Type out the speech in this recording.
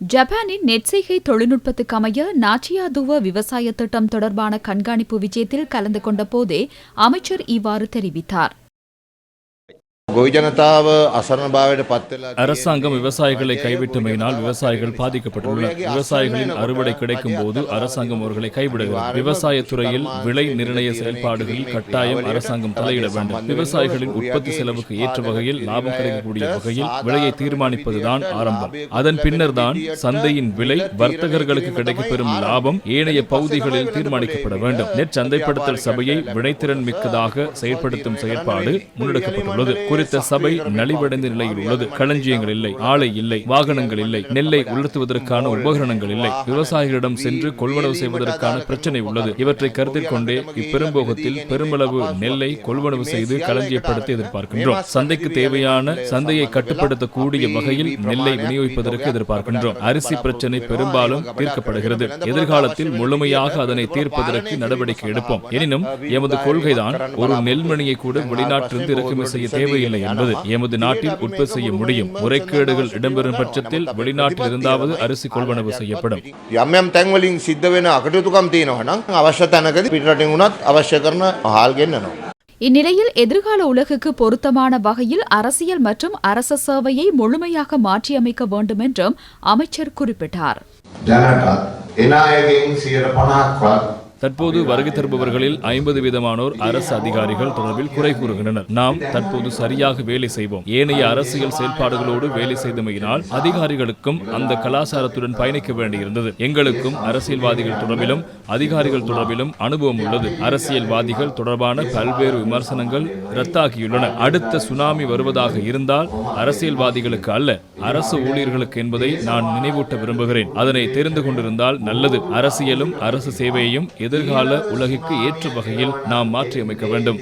ஜப்பானின் நெற்செய்கை தொழில்நுட்பத்துக்கு அமைய நாச்சியாதுவ விவசாய திட்டம் தொடர்பான கண்காணிப்பு விஜயத்தில் கலந்து கொண்ட போதே அமைச்சர் இவ்வாறு தெரிவித்தார். அரசாங்கம் விவசாயிகளை கைவிட்டமையினால் விவசாயிகள் பாதிக்கப்பட்டுள்ளனர் விவசாயிகளின் அறுவடை கிடைக்கும் போது அரசாங்கம் அவர்களை கைவிடுகிறது விவசாய துறையில் விலை நிர்ணய செயல்பாடுகளில் கட்டாயம் அரசாங்கம் தலையிட வேண்டும் விவசாயிகளின் உற்பத்தி செலவுக்கு ஏற்ற வகையில் லாபம் கிடைக்கக்கூடிய வகையில் விலையை தீர்மானிப்பதுதான் ஆரம்பம் அதன் பின்னர் தான் சந்தையின் விலை வர்த்தகர்களுக்கு கிடைக்கப்பெறும் லாபம் ஏனைய பகுதிகளில் தீர்மானிக்கப்பட வேண்டும் நெற் சந்தைப்படுத்தல் சபையை வினைத்திறன் மிக்கதாக செயற்படுத்தும் செயற்பாடு முன்னெடுக்கப்பட்டுள்ளது குறித்த சபை நலிவடைந்த நிலையில் உள்ளது. களஞ்சியங்கள் இல்லை ஆலை இல்லை வாகனங்கள் இல்லை நெல்லை உலர்த்துவதற்கான உபகரணங்கள் இல்லை. விவசாயிகளிடம் சென்று கொள்வனவு செய்வதற்கான பிரச்சனை உள்ளது. இவற்றை கருத்தில் கொண்டே இப்பெரும்போகத்தில் பெருமளவு நெல்லை கொள்வனவு செய்து களஞ்சியப்படுத்த எதிர்பார்க்கின்றோம். சந்தைக்கு தேவையான சந்தையை கட்டுப்படுத்தக்கூடிய வகையில் நெல்லை விநியோகிப்பதற்கு எதிர்பார்க்கின்றோம். அரிசி பிரச்சனை பெரும்பாலும் தீர்க்கப்படுகிறது. எதிர்காலத்தில் முழுமையாக அதனை தீர்ப்பதற்கு நடவடிக்கை எடுப்போம். எனினும் எமது கொள்கைதான் ஒரு நெல்மணியை கூட வெளிநாட்டிலிருந்து இறக்குமதி செய்ய தேவையில்லை. நிலை என்பது எமது நாட்டில் உற்பத்தி செய்ய முடியும் முறைகேடுகள் இடம்பெறும் பட்சத்தில் வெளிநாட்டில் இருந்தாவது அரிசி கொள்வனவு செய்யப்படும் எம்எம் தேங்கலிங் சித்தவேன அகட்டுத்துக்கம் தீனோனா அவசியத்தானகதி பின்னட்டிங்குனா அவசியக்கரண ஆள்கென்னணும் இந்நிலையில் எதிர்கால உலகுக்கு பொருத்தமான வகையில் அரசியல் மற்றும் அரச சேவையை முழுமையாக மாற்றியமைக்க வேண்டும் என்றும் அமைச்சர் குறிப்பிட்டார் தற்போது வருகை தருபவர்களில் ஐம்பது விதமானோர் அரசு அதிகாரிகள் தொடர்பில் குறை கூறுகின்றனர். நாம் தற்போது சரியாக வேலை செய்வோம். ஏனைய அரசியல் செயல்பாடுகளோடு வேலை செய்தமையினால் அதிகாரிகளுக்கும் அந்த கலாச்சாரத்துடன் பயணிக்க வேண்டியிருந்தது. எங்களுக்கும் அரசியல்வாதிகள் தொடர்பிலும் அதிகாரிகள் தொடர்பிலும் அனுபவம் உள்ளது. அரசியல்வாதிகள் தொடர்பான பல்வேறு விமர்சனங்கள் ரத்தாகியுள்ளன. அடுத்த சுனாமி வருவதாக இருந்தால் அரசியல்வாதிகளுக்கு அல்ல அரசு ஊழியர்களுக்கு என்பதை நான் நினைவூட்ட விரும்புகிறேன். அதனை தெரிந்து கொண்டிருந்தால் நல்லது. அரசியலும் அரசு சேவையும் எதிர்கால உலகிற்கு ஏற்ற வகையில் நாம் மாற்றியமைக்க வேண்டும்.